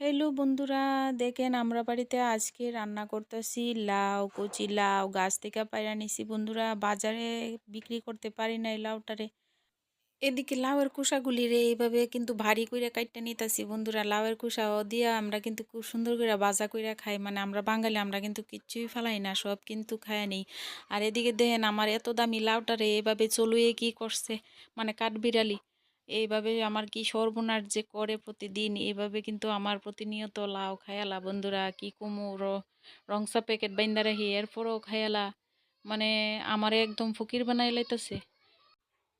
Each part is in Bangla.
হ্যালো বন্ধুরা, দেখেন আমরা বাড়িতে আজকে রান্না করতেছি লাউ, কচি লাউ, গাছ থেকে পাইরা নিছি বন্ধুরা। বাজারে বিক্রি করতে পারি না এই লাউটারে। এদিকে লাউয়ের খোসাগুলি রে, এইভাবে কিন্তু ভারী কইরা কাইটটা নিতেছি বন্ধুরা। লাউয়ের খোসা দিয়া আমরা কিন্তু খুব সুন্দর করে বাজা কইরা খাই। মানে আমরা বাঙালি, আমরা কিন্তু কিচ্ছুই ফেলাই না, সব কিন্তু খায় নেই। আর এদিকে দেখেন আমার এত দামি লাউটারে এভাবে চলুয়ে কি করছে? মানে কাঠবিড়ালি। এইভাবে আমার কি সর্বনাশ যে করে প্রতিদিন, এইভাবে কিন্তু আমার প্রতিনিয়ত লাউ খায়ালা বন্ধুরা, কি কুমুর রংসা প্যাকেট বাইন্দা রাখি, এরপরও খায়ালা মানে আমারে একদম ফকির বানাই লাইতেছে।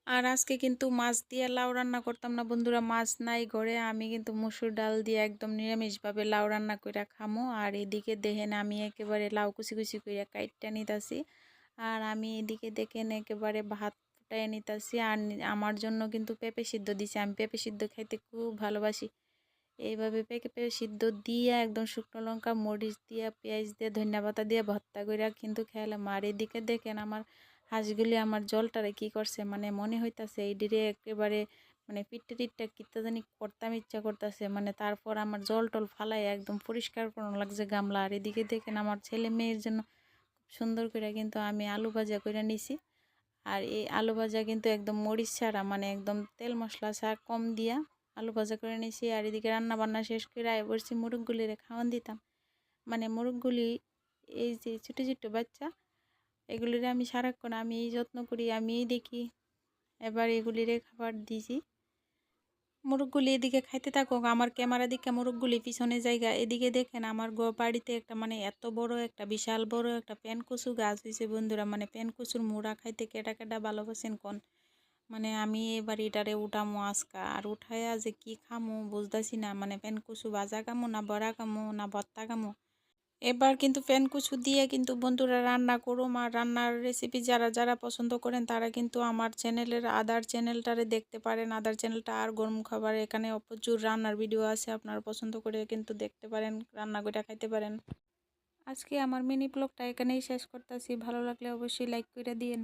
আর আজকে কিন্তু মাছ দিয়ে লাউ রান্না করতাম না বন্ধুরা, মাছ নাই ঘরে, আমি কিন্তু মসুর ডাল দিয়ে একদম নিরামিষভাবে লাউ রান্না করে খামো। আর এদিকে দেখেন আমি একেবারে লাউ কুচি কুচি করে কাইটটা নিতেছি। আর আমি এদিকে দেখেন একেবারে ভাত ফুটাই নিতেছি। আর আমার জন্য কিন্তু পেঁপে সিদ্ধ দিছে আমি পেঁপে সিদ্ধ খাইতে খুব ভালোবাসি। এইভাবে পেঁপে সিদ্ধ দিয়ে একদম শুকনো লঙ্কা, মরিচ দিয়ে, পেঁয়াজ দিয়ে, ধনিয়া পাতা দিয়ে ভর্তা করে কিন্তু খেলাম আর এদিকে দেখেন আমার হাঁসগুলি আমার জলটারে কি করছে মানে মনে হইতাছে এই ডিরে একেবারে মানে পিঠটা টিটটা কিতা জানি করতাম, ইচ্ছা করতেছে। মানে তারপর আমার জল টল ফালাই একদম পরিষ্কার করানো লাগছে গামলা। আর এদিকে দেখেন আমার ছেলে মেয়ের জন্য খুব সুন্দর করে কিন্তু আমি আলু ভাজা করে নিছি। আর এই আলু ভাজা কিন্তু একদম মরিচ ছাড়া মানে একদম তেল মশলা ছাড়া কম দিয়া আলু ভাজা করে নিয়েছি আর এদিকে রান্না বান্না শেষ করে আয় বসছি মুরগগুলিরে খাওয়ান দিতাম। মানে মুরগগুলি এই যে ছোটো ছোটো বাচ্চা, এগুলির আমি সারাক্ষণ আমি যত্ন করি, আমিই দেখি। এবার এগুলিরে খাবার দিছি। মুরগগুলি এদিকে খাইতে থাকো আমার ক্যামেরা দিকে মোরগগুলি পিছনে জায়গা, এদিকে দেখেন আমার গো বাড়িতে একটা মানে এত বড় একটা বিশাল বড় একটা প্যান কচু গাছ হয়েছে বন্ধুরা মানে প্যান কচুর মোড়া খাইতে কেটা কেটা ভালোবাসেন কোন? মানে আমি এবার এটারে উঠামো আজকা, আর উঠাইয়া যে কি খামো বুঝতেছি না মানে প্যান বাজা কামো না বড়া কামো না ভত্তা খামো? এবার কিন্তু প্যান কুচু দিয়ে কিন্তু বন্ধুরা রান্না করুম। আর রান্নার রেসিপি যারা যারা পছন্দ করেন তারা কিন্তু আমার চ্যানেলের আদার চ্যানেলটারে দেখতে পারেন। আদার চ্যানেলটা আর গরম খাবার এখানে প্রচুর রান্নার ভিডিও আছে, আপনারা পছন্দ করে কিন্তু দেখতে পারেন, রান্না করে খাইতে পারেন। আজকে আমার মিনি ব্লগটা এখানেই শেষ করতেছি। ভালো লাগলে অবশ্যই লাইক করে দিয়েন।